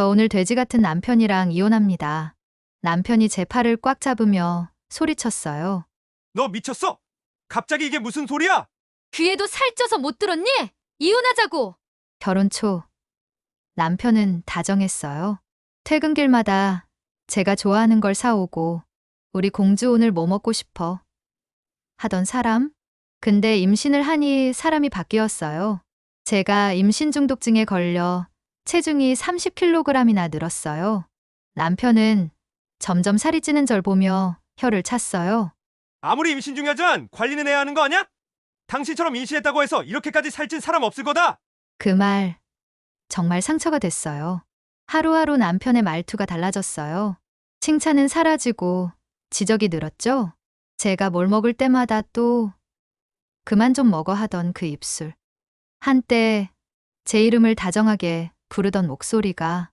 저 오늘 돼지 같은 남편이랑 이혼합니다. 남편이 제 팔을 꽉 잡으며 소리쳤어요. 너 미쳤어? 갑자기 이게 무슨 소리야? 귀에도 살쪄서 못 들었니? 이혼하자고! 결혼 초 남편은 다정했어요. 퇴근길마다 제가 좋아하는 걸 사오고 우리 공주 오늘 뭐 먹고 싶어 하던 사람? 근데 임신을 하니 사람이 바뀌었어요. 제가 임신 중독증에 걸려 체중이 30kg이나 늘었어요. 남편은 점점 살이 찌는 절 보며 혀를 찼어요. 아무리 임신 중이지만 관리는 해야 하는 거 아니야? 당신처럼 임신했다고 해서 이렇게까지 살찐 사람 없을 거다. 그 말 정말 상처가 됐어요. 하루하루 남편의 말투가 달라졌어요. 칭찬은 사라지고 지적이 늘었죠. 제가 뭘 먹을 때마다 또 그만 좀 먹어 하던 그 입술. 한때 제 이름을 다정하게 부르던 목소리가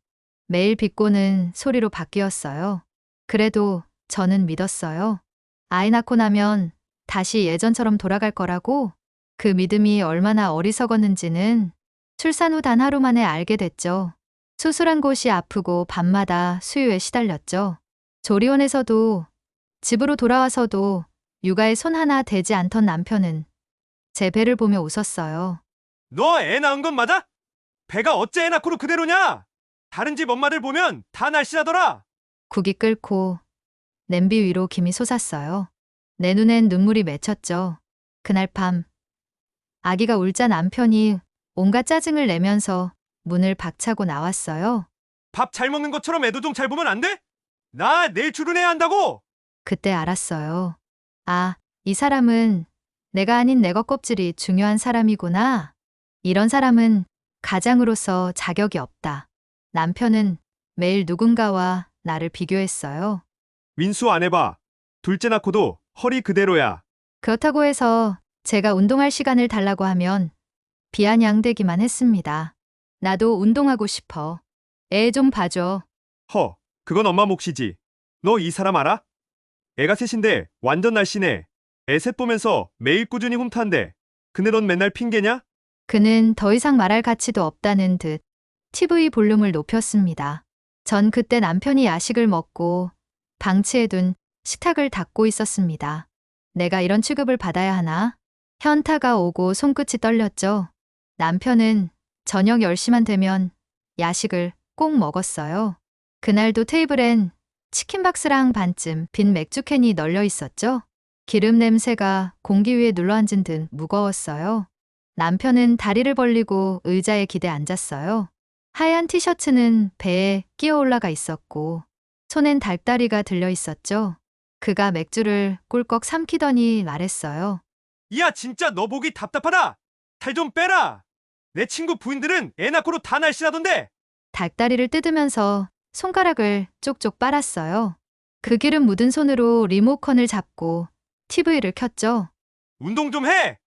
매일 비꼬는 소리로 바뀌었어요. 그래도 저는 믿었어요. 아이 낳고 나면 다시 예전처럼 돌아갈 거라고 그 믿음이 얼마나 어리석었는지는 출산 후 단 하루 만에 알게 됐죠. 수술한 곳이 아프고 밤마다 수유에 시달렸죠. 조리원에서도 집으로 돌아와서도 육아에 손 하나 대지 않던 남편은 제 배를 보며 웃었어요. 너 애 낳은 건 맞아? 배가 어째 애 낳고로 그대로냐? 다른 집 엄마들 보면 다 날씬하더라. 국이 끓고 냄비 위로 김이 솟았어요. 내 눈엔 눈물이 맺혔죠. 그날 밤 아기가 울자 남편이 온갖 짜증을 내면서 문을 박차고 나왔어요. 밥 잘 먹는 것처럼 애도 좀 잘 보면 안 돼? 나 내일 출근해야 한다고. 그때 알았어요. 아, 이 사람은 내가 아닌 내 겉껍질이 중요한 사람이구나. 이런 사람은 가장으로서 자격이 없다. 남편은 매일 누군가와 나를 비교했어요. 윈수 안 해봐. 둘째 낳고도 허리 그대로야. 그렇다고 해서 제가 운동할 시간을 달라고 하면 비아냥대기만 했습니다. 나도 운동하고 싶어. 애 좀 봐줘. 허, 그건 엄마 몫이지. 너 이 사람 알아? 애가 셋인데 완전 날씬해. 애 셋 보면서 매일 꾸준히 홈트한대. 근데 넌 맨날 핑계냐? 그는 더 이상 말할 가치도 없다는 듯 TV 볼륨을 높였습니다. 전 그때 남편이 야식을 먹고 방치해둔 식탁을 닦고 있었습니다. 내가 이런 취급을 받아야 하나? 현타가 오고 손끝이 떨렸죠. 남편은 저녁 10시만 되면 야식을 꼭 먹었어요. 그날도 테이블엔 치킨 박스랑 반쯤 빈 맥주캔이 널려 있었죠. 기름 냄새가 공기 위에 눌러앉은 듯 무거웠어요. 남편은 다리를 벌리고 의자에 기대 앉았어요. 하얀 티셔츠는 배에 끼어 올라가 있었고 손엔 닭다리가 들려 있었죠. 그가 맥주를 꿀꺽 삼키더니 말했어요. 야, 진짜 너 보기 답답하다. 살 좀 빼라. 내 친구 부인들은 애 낳고도 다 날씬하던데. 닭다리를 뜯으면서 손가락을 쪽쪽 빨았어요. 그 기름 묻은 손으로 리모컨을 잡고 TV를 켰죠. 운동 좀 해.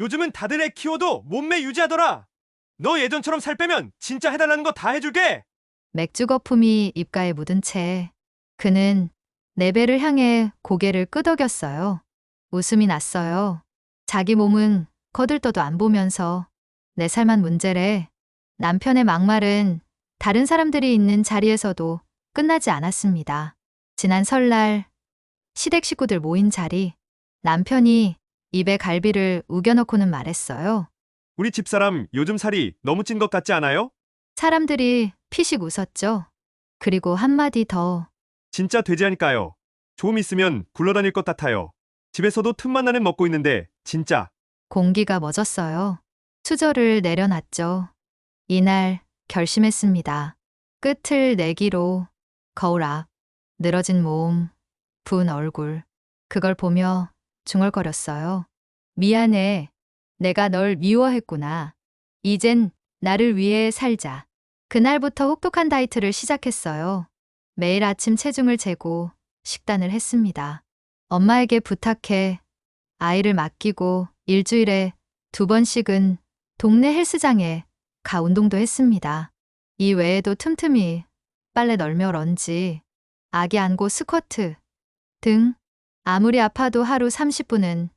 요즘은 다들 애 키워도 몸매 유지하더라. 너 예전처럼 살 빼면 진짜 해달라는 거 다 해줄게. 맥주 거품이 입가에 묻은 채 그는 내 배를 향해 고개를 끄덕였어요. 웃음이 났어요. 자기 몸은 거들떠도 안 보면서 내 살만 문제래. 남편의 막말은 다른 사람들이 있는 자리에서도 끝나지 않았습니다. 지난 설날 시댁 식구들 모인 자리 남편이 입에 갈비를 우겨넣고는 말했어요. 우리 집사람 요즘 살이 너무 찐 것 같지 않아요? 사람들이 피식 웃었죠. 그리고 한마디 더 진짜 돼지하니까요. 좀 있으면 굴러다닐 것 같아요. 집에서도 틈만 나는 먹고 있는데 진짜 공기가 멎었어요. 수저를 내려놨죠. 이날 결심했습니다. 끝을 내기로 거울 앞 늘어진 몸, 부은 얼굴 그걸 보며 중얼거렸어요. 미안해. 내가 널 미워했구나. 이젠 나를 위해 살자. 그날부터 혹독한 다이어트를 시작했어요. 매일 아침 체중을 재고 식단을 했습니다. 엄마에게 부탁해 아이를 맡기고 일주일에 두 번씩은 동네 헬스장에 가 운동도 했습니다. 이 외에도 틈틈이 빨래 널며 런지, 아기 안고 스쿼트 등 아무리 아파도 하루 30분은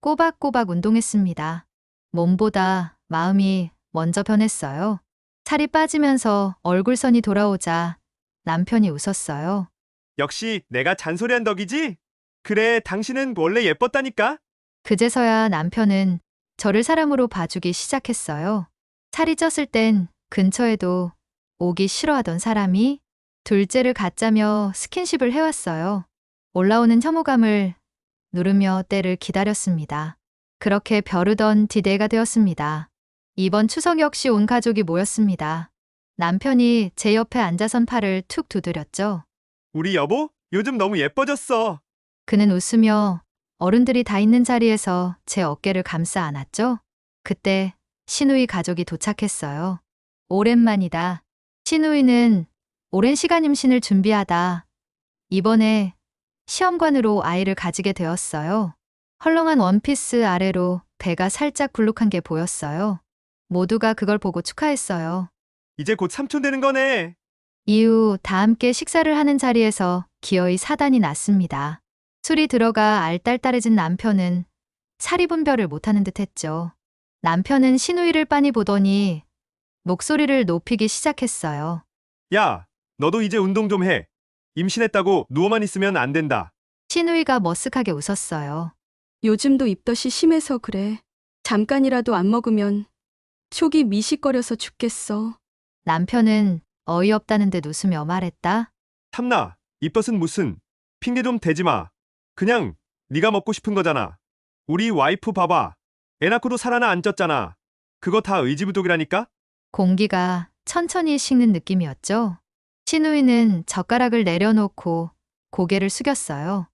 꼬박꼬박 운동했습니다. 몸보다 마음이 먼저 변했어요. 살이 빠지면서 얼굴선이 돌아오자 남편이 웃었어요. 역시 내가 잔소리한 덕이지? 그래, 당신은 원래 예뻤다니까? 그제서야 남편은 저를 사람으로 봐주기 시작했어요. 살이 쪘을 땐 근처에도 오기 싫어하던 사람이 둘째를 갖자며 스킨십을 해왔어요. 올라오는 혐오감을 누르며 때를 기다렸습니다. 그렇게 벼르던 디데이가 되었습니다. 이번 추석 역시 온 가족이 모였습니다. 남편이 제 옆에 앉아선 팔을 툭 두드렸죠. 우리 여보? 요즘 너무 예뻐졌어. 그는 웃으며 어른들이 다 있는 자리에서 제 어깨를 감싸 안았죠. 그때 신우이 가족이 도착했어요. 오랜만이다. 신우이는 오랜 시간 임신을 준비하다 이번에 시험관으로 아이를 가지게 되었어요. 헐렁한 원피스 아래로 배가 살짝 굴룩한 게 보였어요. 모두가 그걸 보고 축하했어요. 이제 곧 삼촌 되는 거네. 이후 다 함께 식사를 하는 자리에서 기어이 사단이 났습니다. 술이 들어가 알딸딸해진 남편은 사리 분별을 못하는 듯 했죠. 남편은 신우이를 빤히 보더니 목소리를 높이기 시작했어요. 야, 너도 이제 운동 좀 해. 임신했다고 누워만 있으면 안 된다. 신우이가 머쓱하게 웃었어요. 요즘도 입덧이 심해서 그래. 잠깐이라도 안 먹으면 속이 미식거려서 죽겠어. 남편은 어이없다는 듯 웃으며 말했다. 탐나, 입덧은 무슨. 핑계 좀 대지 마. 그냥 네가 먹고 싶은 거잖아. 우리 와이프 봐봐. 애 낳고도 살 하나 안 쪘잖아. 그거 다 의지부족이라니까? 공기가 천천히 식는 느낌이었죠. 신우이는 젓가락을 내려놓고 고개를 숙였어요.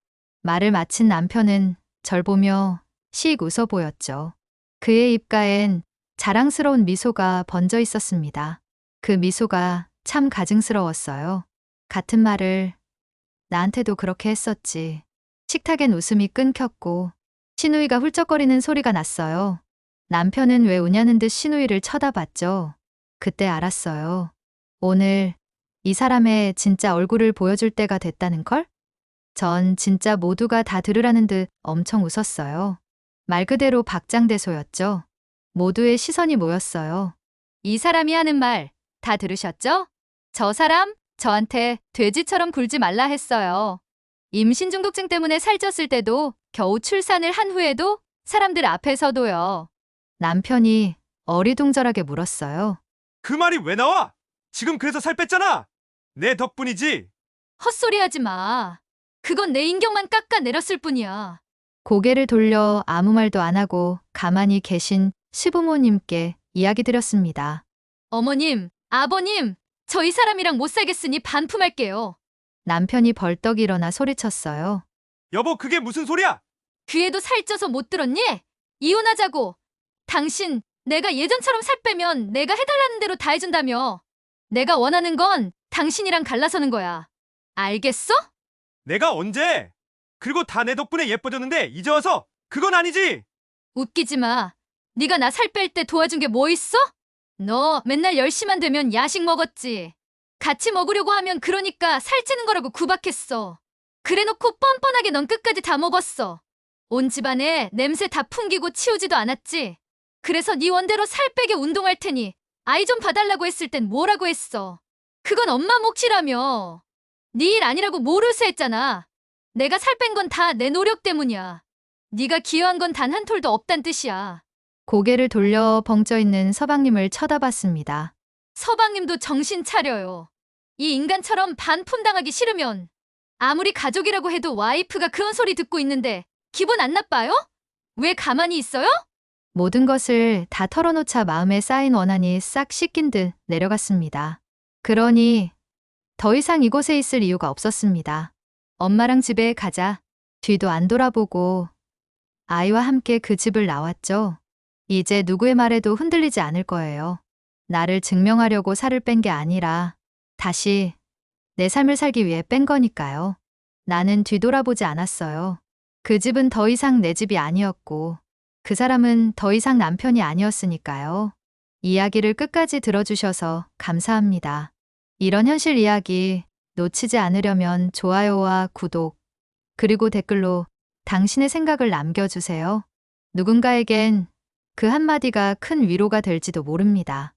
말을 마친 남편은 절 보며 씩 웃어 보였죠. 그의 입가엔 자랑스러운 미소가 번져 있었습니다. 그 미소가 참 가증스러웠어요. 같은 말을 나한테도 그렇게 했었지. 식탁엔 웃음이 끊겼고 신우이가 훌쩍거리는 소리가 났어요. 남편은 왜 우냐는 듯 신우이를 쳐다봤죠. 그때 알았어요. 오늘 이 사람의 진짜 얼굴을 보여줄 때가 됐다는 걸? 전 진짜 모두가 다 들으라는 듯 엄청 웃었어요. 말 그대로 박장대소였죠. 모두의 시선이 모였어요. 이 사람이 하는 말 다 들으셨죠? 저 사람 저한테 돼지처럼 굴지 말라 했어요. 임신 중독증 때문에 살쪘을 때도 겨우 출산을 한 후에도 사람들 앞에서도요. 남편이 어리둥절하게 물었어요. 그 말이 왜 나와? 지금 그래서 살 뺐잖아. 내 덕분이지. 헛소리 하지 마. 그건 내 인경만 깎아 내렸을 뿐이야. 고개를 돌려 아무 말도 안 하고 가만히 계신 시부모님께 이야기 드렸습니다. 어머님, 아버님, 저 이 사람이랑 못 살겠으니 반품할게요. 남편이 벌떡 일어나 소리쳤어요. 여보, 그게 무슨 소리야? 귀에도 살쪄서 못 들었니? 이혼하자고. 당신, 내가 예전처럼 살 빼면 내가 해달라는 대로 다 해준다며. 내가 원하는 건 당신이랑 갈라서는 거야. 알겠어? 내가 언제? 그리고 다 내 덕분에 예뻐졌는데 이제 와서 그건 아니지. 웃기지 마. 네가 나 살 뺄 때 도와준 게 뭐 있어? 너 맨날 10시만 되면 야식 먹었지. 같이 먹으려고 하면 그러니까 살찌는 거라고 구박했어. 그래놓고 뻔뻔하게 넌 끝까지 다 먹었어. 온 집안에 냄새 다 풍기고 치우지도 않았지. 그래서 네 원대로 살 빼게 운동할 테니 아이 좀 봐달라고 했을 땐 뭐라고 했어. 그건 엄마 몫이라며. 네 일 아니라고 모르쇠 했잖아. 내가 살 뺀 건 다 내 노력 때문이야. 네가 기여한 건 단 한 톨도 없단 뜻이야. 고개를 돌려 벙쪄 있는 서방님을 쳐다봤습니다. 서방님도 정신 차려요. 이 인간처럼 반품당하기 싫으면 아무리 가족이라고 해도 와이프가 그런 소리 듣고 있는데 기분 안 나빠요? 왜 가만히 있어요? 모든 것을 다 털어놓자 마음에 쌓인 원한이 싹 씻긴 듯 내려갔습니다. 그러니 더 이상 이곳에 있을 이유가 없었습니다. 엄마랑 집에 가자. 뒤도 안 돌아보고 아이와 함께 그 집을 나왔죠. 이제 누구의 말에도 흔들리지 않을 거예요. 나를 증명하려고 살을 뺀 게 아니라 다시 내 삶을 살기 위해 뺀 거니까요. 나는 뒤돌아보지 않았어요. 그 집은 더 이상 내 집이 아니었고 그 사람은 더 이상 남편이 아니었으니까요. 이야기를 끝까지 들어주셔서 감사합니다. 이런 현실 이야기 놓치지 않으려면 좋아요와 구독, 그리고 댓글로 당신의 생각을 남겨주세요. 누군가에겐 그 한마디가 큰 위로가 될지도 모릅니다.